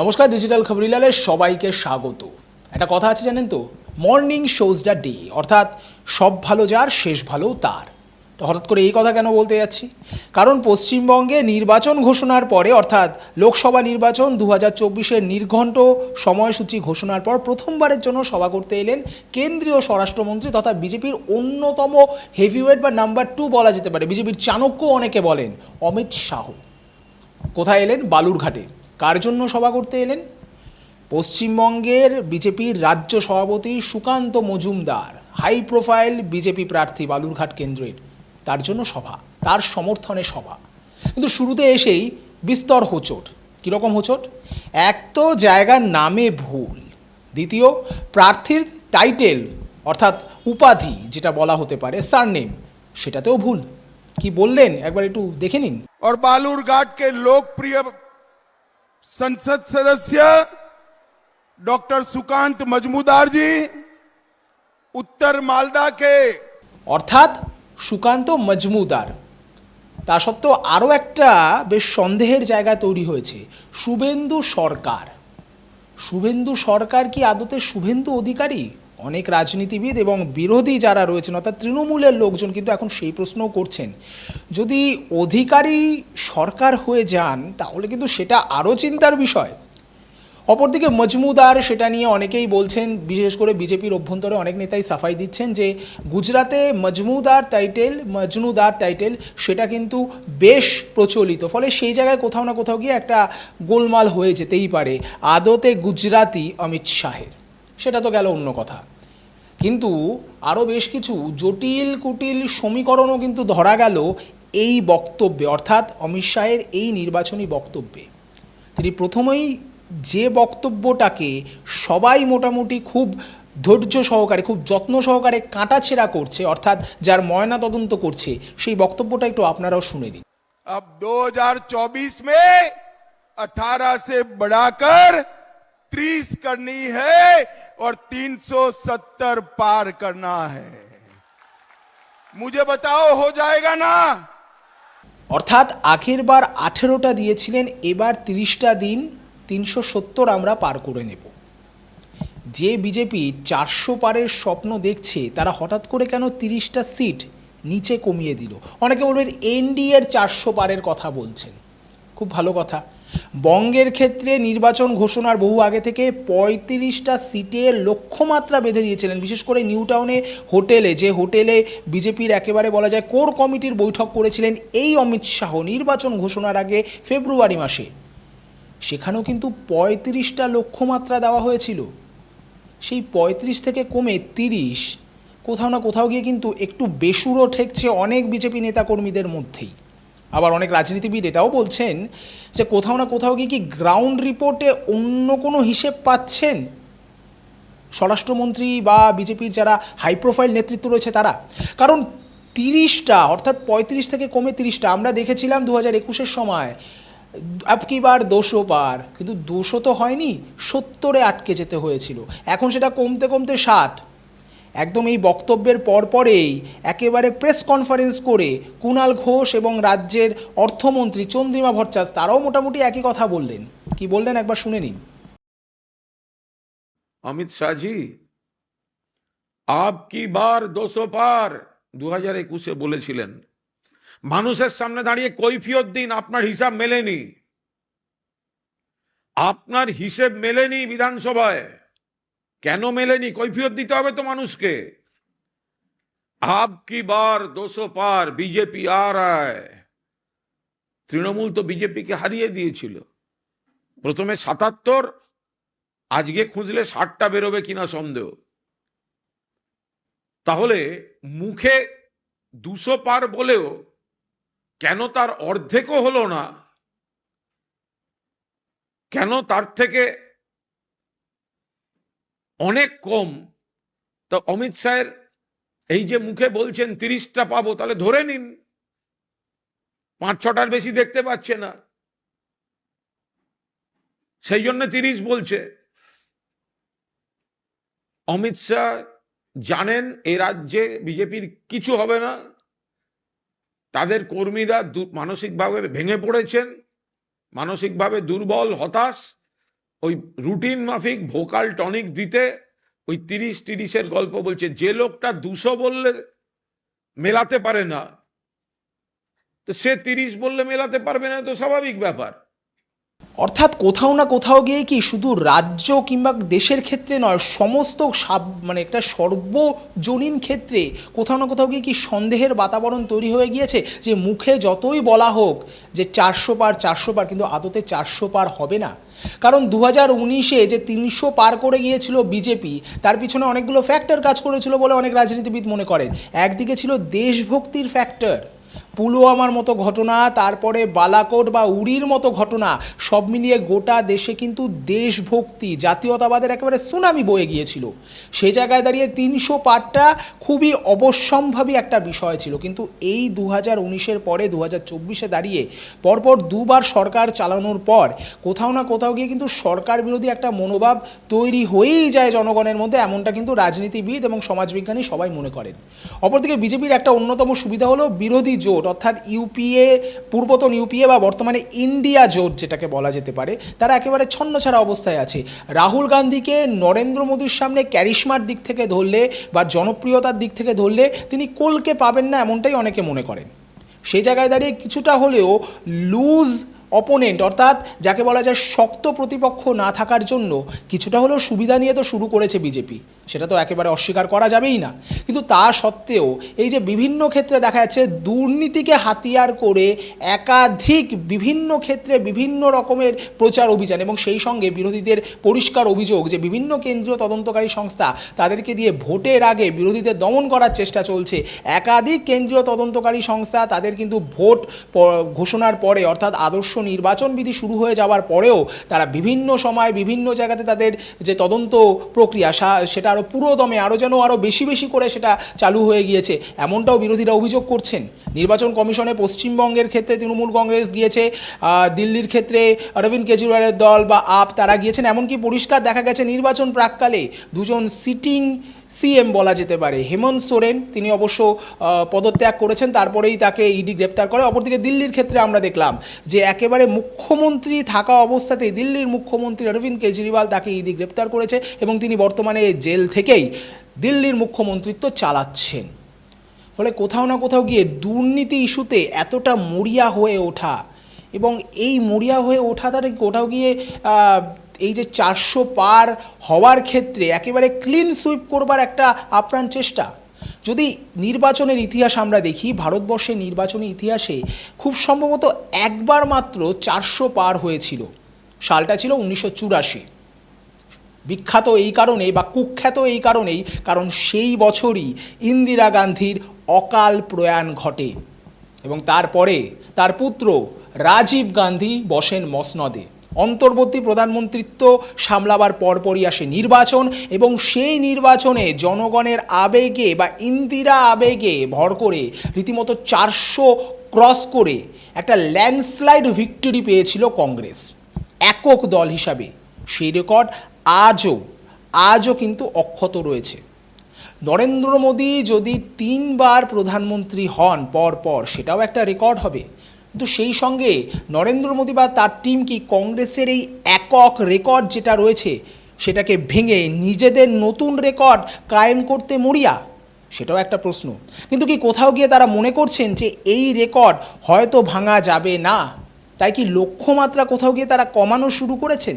নমস্কার ডিজিটাল খবরিলালের সবাইকে স্বাগত। একটা কথা আছে জানেন তো? মর্নিং শোজ দ্য ডে অর্থাৎ সব ভালো যার, শেষ ভালো তার। তো হঠাৎ করে এই কথা কেন বলতে যাচ্ছি? কারণ পশ্চিমবঙ্গে নির্বাচন ঘোষণার পরে, অর্থাৎ লোকসভা নির্বাচন দু হাজার চব্বিশের নির্ঘণ্ট সময়সূচি ঘোষণার পর প্রথমবারের জন্য সভা করতে এলেন কেন্দ্রীয় স্বরাষ্ট্রমন্ত্রী তথা বিজেপির অন্যতম হেভিওয়েট বা নাম্বার টু বলা যেতে পারে। বিজেপির চাণক্য অনেকে বলেন, অমিত শাহ। কোথায় এলেন? বালুরঘাটে। কার জন্য সভা করতে এলেন? পশ্চিমবঙ্গের বিজেপির রাজ্য সভাপতি Sukanta Majumdar high profile BJP প্রার্থী বালুরঘাট কেন্দ্রের, তার জন্য সভা, তার সমর্থনে সভা। কিন্তু শুরুতে এসেই বিস্তর হোচট। কীরকম হোচট? এক তো জায়গার নামে ভুল। দ্বিতীয়, প্রার্থীর টাইটেল অর্থাৎ উপাধি, যেটা বলা হতে পারে সারনেম সেটাতেও ভুল। কি বললেন? একবার একটু দেখে নিন। और बालूरघाट के संसद सदस्य डॉक्टर सुकांत मजमूदार जी उत्तर मालदा के অর্থাৎ সুকান্ত মজমুদার তা সত্ত্বেও আরও একটা বেশ সন্দেহের জায়গা তৈরি হয়েছে শুভেন্দু সরকার শুভেন্দু সরকার কি আদতে শুভেন্দু অধিকারী অনেক রাজনীতিবিদ এবং বিরোধী যারা রয়েছেন, অর্থাৎ তৃণমূলের লোকজন কিন্তু এখন সেই প্রশ্নও করছেন। যদি অধিকারী সরকার হয়ে যান, তাহলে কিন্তু সেটা আরও চিন্তার বিষয়। অপরদিকে মজমুদার সেটা নিয়ে অনেকেই বলছেন, বিশেষ করে বিজেপির অভ্যন্তরে অনেক নেতাই সাফাই দিচ্ছেন যে গুজরাতে মজমুদার টাইটেল মজনুদার টাইটেল, সেটা কিন্তু বেশ প্রচলিত। ফলে সেই জায়গায় কোথাও না কোথাও গিয়ে একটা গোলমাল হয়ে যেতেই পারে। আদতে গুজরাতি অমিত শাহের। সেটা তো গেল অন্য কথা কিন্তু আরও বেশ কিছু জটিল কুটিল সমীকরণও কিন্তু ধরা গেল এই বক্তব্যে অর্থাৎ অমিত শাহের এই নির্বাচনী বক্তব্যে তিনি প্রথমেই যে বক্তব্যটাকে সবাই মোটামুটি খুব ধৈর্য সহকারে খুব যত্ন সহকারে কাটাছেড়া করছে অর্থাৎ যার ময়না তদন্ত করছে সেই বক্তব্যটা একটু আপনারাও শুনে নিন अब 2024 में 18 से बढ़ाकर 30 करनी है और 370 पार करना है मुझे बताओ हो जाएगा ना অর্থাৎ আগের বার আঠেরোটা দিয়েছিলেন এবার তিরিশটা দিন তিনশো সত্তর আমরা পার করে নেব যে বিজেপি চারশো পারের স্বপ্ন দেখছে তারা হঠাৎ করে কেন তিরিশটা সিট নিচে কমিয়ে দিল অনেকে বলবেন এনডিএর চারশো পারের কথা বলছেন খুব ভালো কথা বঙ্গের ক্ষেত্রে নির্বাচন ঘোষণার বহু আগে থেকে পঁয়ত্রিশটা সিটের লক্ষ্যমাত্রা বেঁধে দিয়েছিলেন। বিশেষ করে নিউ টাউনে হোটেলে, যে হোটেলে বিজেপির একেবারে বলা যায় কোর কমিটির বৈঠক করেছিলেন এই অমিত শাহ নির্বাচন ঘোষণার আগে ফেব্রুয়ারি মাসে। সেখানেও কিন্তু পঁয়ত্রিশটা লক্ষ্যমাত্রা দেওয়া হয়েছিল। সেই পঁয়ত্রিশ থেকে কমে তিরিশ কোথাও না কোথাও গিয়ে কিন্তু একটু বেসুরও ঠেকছে অনেক বিজেপি নেতাকর্মীদের মধ্যেই। আবার অনেক রাজনীতিবিদ এটাও বলছেন যে কোথাও না কোথাও গিয়ে কি গ্রাউন্ড রিপোর্টে অন্য কোনো হিসেব পাচ্ছেন? স্বরাষ্ট্রমন্ত্রী বা বিজেপির যারা হাই প্রোফাইল নেতৃত্ব রয়েছে তারা। কারণ তিরিশটা, অর্থাৎ পঁয়ত্রিশ থেকে কমে তিরিশটা, আমরা দেখেছিলাম দু হাজার একুশের সময় আপকি বার দুশো পার, কিন্তু দুশো তো হয়নি, সত্তরে আটকে যেতে হয়েছিল। এখন সেটা কমতে কমতে ষাট। একদম এই বক্তব্যের পরপরেই একেবারে প্রেস কনফারেন্স করে কুণাল ঘোষ এবং রাজ্যের অর্থমন্ত্রী চন্দ্রিমা ভট্টাচার্য তারাও মোটামুটি একই কথা বললেন কি বললেন একবার শুনে নিন अमित शाह जी आपकी বার দুশো পার দু হাজার একুশে বলেছিলেন মানুষের সামনে দাঁড়িয়ে কৈফিয়ত দিন আপনার হিসাব মেলেনি আপনার হিসেব মেলেনি বিধানসভায় কেন মেলেনি? কৈফিয়ত দিতে হবে তো মানুষকে। আপকি বার দুশো পার বিজেপি আর তৃণমূল তো বিজেপিকে হারিয়ে দিয়েছিল। প্রথমে সাতাত্তর, আজকে খুঁজলে ষাটটা বেরোবে কিনা সন্দেহ। তাহলে মুখে দুশো পার বলেও কেন তার অর্ধেকও হলো না? কেন তার থেকে অনেক কম। তো অমিত শাহের এই যে মুখে বলছেন তিরিশটা পাবো, তাহলে ধরে নিন। পাঁচ, ছটার বেশি দেখতে পাচ্ছে না। সেই জন্য তিরিশ বলছে। অমিত শাহ জানেন এ রাজ্যে বিজেপির কিছু হবে না। তাদের কর্মীরা মানসিকভাবে ভেঙে পড়েছেন, মানসিকভাবে দুর্বল, হতাশ। ওই রুটিন মাফিক ভোকাল টনিক দিতে ওই তিরিশ তিরিশের গল্প বলছে, যে লোকটা দুশো বললে মেলাতে পারে না, তো সে তিরিশ বললে মেলাতে পারবে না, তো স্বাভাবিক ব্যাপার। অর্থাৎ কোথাও না কোথাও গিয়ে কি শুধু রাজ্য কিংবা দেশের ক্ষেত্রে নয়, সমস্ত সাব- মানে একটা সর্বজনীন ক্ষেত্রে কোথাও না কোথাও গিয়ে কি সন্দেহের বাতাবরণ তৈরি হয়ে গিয়েছে যে মুখে যতই বলা হোক যে চারশো পার চারশো পার কিন্তু আদতে চারশো পার হবে না। কারণ দু হাজার উনিশে যে তিনশো পার করে গিয়েছিল বিজেপি, তার পিছনে অনেকগুলো ফ্যাক্টর কাজ করেছিল বলে অনেক রাজনীতিবিদ মনে করেন। একদিকে ছিল দেশভক্তির ফ্যাক্টর পুলওয়ামার মতো ঘটনা, তারপরে বালাকোট বা উড়ির মতো ঘটনা, সব মিলিয়ে গোটা দেশে কিন্তু দেশভক্তি, জাতীয়তাবাদের একেবারে সুনামি বয়ে গিয়েছিল। সে জায়গায় দাঁড়িয়ে তিনশো পারটা খুবই অবশ্যম্ভাবী একটা বিষয় ছিল। কিন্তু এই দু হাজার উনিশের পরে দু হাজার চব্বিশে দাঁড়িয়ে পরপর দুবার সরকার চালানোর পর, কোথাও না কোথাও গিয়ে কিন্তু সরকার বিরোধী একটা মনোভাব তৈরি হয়েই যায় জনগণের মধ্যে, এমনটা কিন্তু রাজনীতিবিদ এবং সমাজবিজ্ঞানী সবাই মনে করেন। অপরদিকে বিজেপির একটা অন্যতম সুবিধা হলো বিরোধী জোট অর্থাৎ ইউপিএ, পূর্বতন ইউপিএ বা বর্তমানে ইন্ডিয়া জোট যেটাকে বলা যেতে পারে, তারা একেবারে ছন্ন ছাড়া অবস্থায় আছে। রাহুল গান্ধীকে নরেন্দ্র মোদীর সামনে ক্যারিশমার দিক থেকে ধরলে বা জনপ্রিয়তার দিক থেকে ধরলে তিনি কোলকে পাবেন না এমনটাই অনেকে মনে করেন। সেই জায়গায় দাঁড়িয়ে কিছুটা হলেও লুজ অপোনেন্ট অর্থাৎ যাকে বলা যায় শক্ত প্রতিপক্ষ না থাকার জন্য কিছুটা হলেও সুবিধা নিয়ে তো শুরু করেছে বিজেপি। সেটা তো একেবারে অস্বীকার করা যাবেই না। কিন্তু তা সত্ত্বেও এই যে বিভিন্ন ক্ষেত্রে দেখা যাচ্ছে দুর্নীতিকে হাতিয়ার করে একাধিক বিভিন্ন ক্ষেত্রে বিভিন্ন রকমের প্রচার অভিযান এবং সেই সঙ্গে বিরোধীদের পরিষ্কার অভিযোগ যে বিভিন্ন কেন্দ্রীয় তদন্তকারী সংস্থা তাদেরকে দিয়ে ভোটের আগে বিরোধীদের দমন করার চেষ্টা চলছে। একাধিক কেন্দ্রীয় তদন্তকারী সংস্থা তাদের কিন্তু ভোট ঘোষণার পরে, অর্থাৎ আদর্শ নির্বাচন বিধি শুরু হয়ে যাওয়ার পরেও তারা বিভিন্ন সময় বিভিন্ন জায়গাতে তাদের যে তদন্ত প্রক্রিয়া সেটা আরও পুরোদমে আরও যেন আরও বেশি বেশি করে সেটা চালু হয়ে গিয়েছে। এমনটাও বিরোধীরা অভিযোগ করছেন। নির্বাচন কমিশনে পশ্চিমবঙ্গের ক্ষেত্রে তৃণমূল কংগ্রেস গিয়েছে দিল্লির ক্ষেত্রে অরবিন্দ কেজরিওয়ালের দল বা আপ তারা গিয়েছেন। এমনকি পরিষ্কার দেখা গেছে নির্বাচন প্রাককালে দুজন সিটিং সিএম বলা যেতে পারে। হেমন্ত সোরেন, তিনি অবশ্য পদত্যাগ করেছেন, তারপরেই তাকে ইডি গ্রেপ্তার করে। অপরদিকে দিল্লির ক্ষেত্রে আমরা দেখলাম যে একেবারে মুখ্যমন্ত্রী থাকা অবস্থাতেই দিল্লির মুখ্যমন্ত্রী অরবিন্দ কেজরিওয়াল তাকে ইডি গ্রেপ্তার করেছে এবং তিনি বর্তমানে জেল থেকেই দিল্লির মুখ্যমন্ত্রিত্ব চালাচ্ছেন। ফলে কোথাও না কোথাও গিয়ে দুর্নীতি ইস্যুতে এতটা মরিয়া হয়ে ওঠা এবং এই মরিয়া হয়ে ওঠা তার কোথাও গিয়ে এই যে চারশো পার হওয়ার ক্ষেত্রে একেবারে ক্লিন সুইপ করবার একটা আপ্রাণ চেষ্টা। যদি নির্বাচনের ইতিহাস আমরা দেখি ভারতবর্ষের নির্বাচনী ইতিহাসে খুব সম্ভবত একবার মাত্র চারশো পার হয়েছিল। সালটা ছিল উনিশশো চুরাশি। বিখ্যাত এই কারণেই বা কুখ্যাত এই কারণেই, কারণ সেই বছরই ইন্দিরা গান্ধীর অকাল প্রয়াণ ঘটে এবং তারপরে তার পুত্র রাজীব গান্ধী বসেন মসনদে। অন্তর্বর্তী প্রধানমন্ত্রিত্ব সামলাবার পরপরই আসে নির্বাচন এবং সেই নির্বাচনে জনগণের আবেগে বা ইন্দিরা আবেগে ভর করে রীতিমতো চারশো ক্রস করে একটা ল্যান্ডস্লাইড ভিক্টরি পেয়েছিল কংগ্রেস। একক দল হিসাবে। সেই রেকর্ড আজও আজও কিন্তু অক্ষত রয়েছে। নরেন্দ্র মোদী যদি তিনবার প্রধানমন্ত্রী হন পর পর সেটাও একটা রেকর্ড হবে। কিন্তু সেই সঙ্গে নরেন্দ্র মোদী বা তার টিম কি কংগ্রেসের এই একক রেকর্ড যেটা রয়েছে, সেটাকে ভেঙে নিজেদের নতুন রেকর্ড কায়েম করতে মরিয়া? সেটাও একটা প্রশ্ন। কিন্তু কি কোথাও গিয়ে তারা মনে করছেন যে এই রেকর্ড হয়তো ভাঙা যাবে না? তাই কি লক্ষ্যমাত্রা কোথাও গিয়ে তারা কমানো শুরু করেছেন?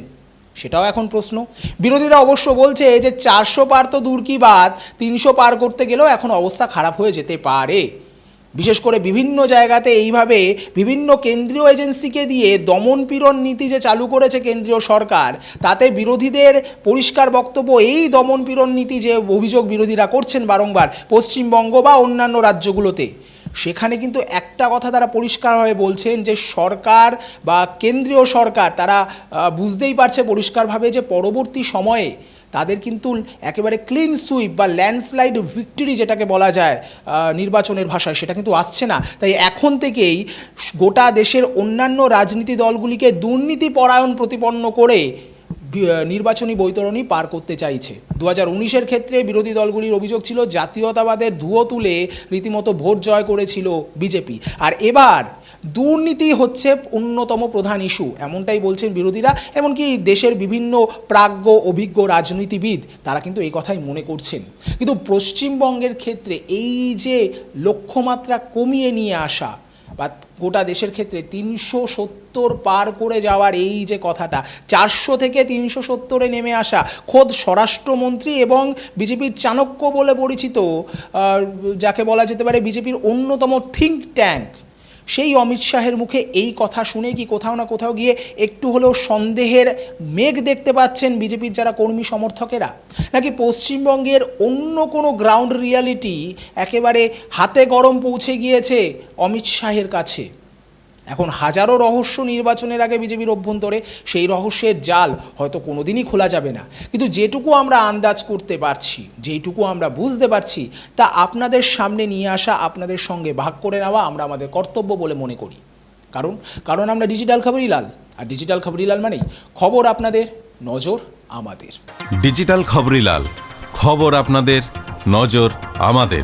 সেটাও এখন প্রশ্ন। বিরোধীরা অবশ্য বলছে যে চারশো পার তো দূর কি বাদ তিনশো পার করতে গেলেও এখন অবস্থা খারাপ হয়ে যেতে পারে। বিশেষ করে বিভিন্ন জায়গাতে এইভাবে বিভিন্ন কেন্দ্রীয় এজেন্সিকে দিয়ে দমন পীড়ন নীতি যে চালু করেছে কেন্দ্রীয় সরকার, তাতে বিরোধীদের পরিষ্কার বক্তব্য, এই দমন পীড়ন নীতি যে অভিযোগ বিরোধীরা করছেন বারংবার পশ্চিমবঙ্গ বা অন্যান্য রাজ্যগুলোতে, সেখানে কিন্তু একটা কথা তারা পরিষ্কারভাবে বলছেন যে সরকার বা কেন্দ্রীয় সরকার তারা বুঝতেই পারছে পরিষ্কারভাবে যে পরবর্তী সময়ে তাদের কিন্তু একেবারে ক্লিন সুইপ বা ল্যান্ডস্লাইড ভিক্টরি যেটাকে বলা যায় নির্বাচনের ভাষায়, সেটা কিন্তু আসছে না। তাই এখন থেকেই গোটা দেশের অন্যান্য রাজনীতি দলগুলিকে দুর্নীতি পরায়ণ প্রতিপন্ন করে নির্বাচনী বৈতরণী পার করতে চাইছে। দু হাজার উনিশের ক্ষেত্রে বিরোধী দলগুলির অভিযোগ ছিল, জাতীয়তাবাদের ধুয়ো তুলে রীতিমতো ভোট জয় করেছিল বিজেপি। আর এবার দুর্নীতি হচ্ছে অন্যতম প্রধান ইস্যু, এমনটাই বলছেন বিরোধীরা। এমনকি দেশের বিভিন্ন প্রাজ্ঞ, অভিজ্ঞ রাজনীতিবিদ, তারা কিন্তু এই কথাই মনে করছেন। কিন্তু পশ্চিমবঙ্গের ক্ষেত্রে এই যে লক্ষ্যমাত্রা কমিয়ে নিয়ে আসা বা গোটা দেশের ক্ষেত্রে তিনশো সত্তর পার করে যাওয়ার এই যে কথাটা, চারশো থেকে তিনশো সত্তরে নেমে আসা খোদ স্বরাষ্ট্রমন্ত্রী এবং বিজেপির চাণক্য বলে পরিচিত যাকে বলা যেতে পারে বিজেপির অন্যতম থিঙ্ক ট্যাঙ্ক সেই অমিত শাহের মুখে এই কথা শুনে কি কোথাও না কোথাও গিয়ে একটু হলেও সন্দেহের মেঘ দেখতে পাচ্ছেন বিজেপির যারা কর্মী সমর্থকেরা? নাকি পশ্চিমবঙ্গের অন্য কোনো গ্রাউন্ড রিয়ালিটি একেবারে হাতে গরম পৌঁছে গিয়েছে অমিত শাহের কাছে? এখন হাজারো রহস্য নির্বাচনের আগে বিজেপির অভ্যন্তরে সেই রহস্যের জাল হয়তো কোনোদিনই খোলা যাবে না। কিন্তু যেটুকু আমরা আন্দাজ করতে পারছি, যেইটুকু আমরা বুঝতে পারছি, তা আপনাদের সামনে নিয়ে আসা, আপনাদের সঙ্গে ভাগ করে নেওয়া আমরা আমাদের কর্তব্য বলে মনে করি। কারণ কারণ আমরা ডিজিটাল খবরিলাল আর ডিজিটাল খবরিলাল মানেই খবর আপনাদের, নজর আমাদের। ডিজিটাল খবরিলাল খবর আপনাদের, নজর আমাদের।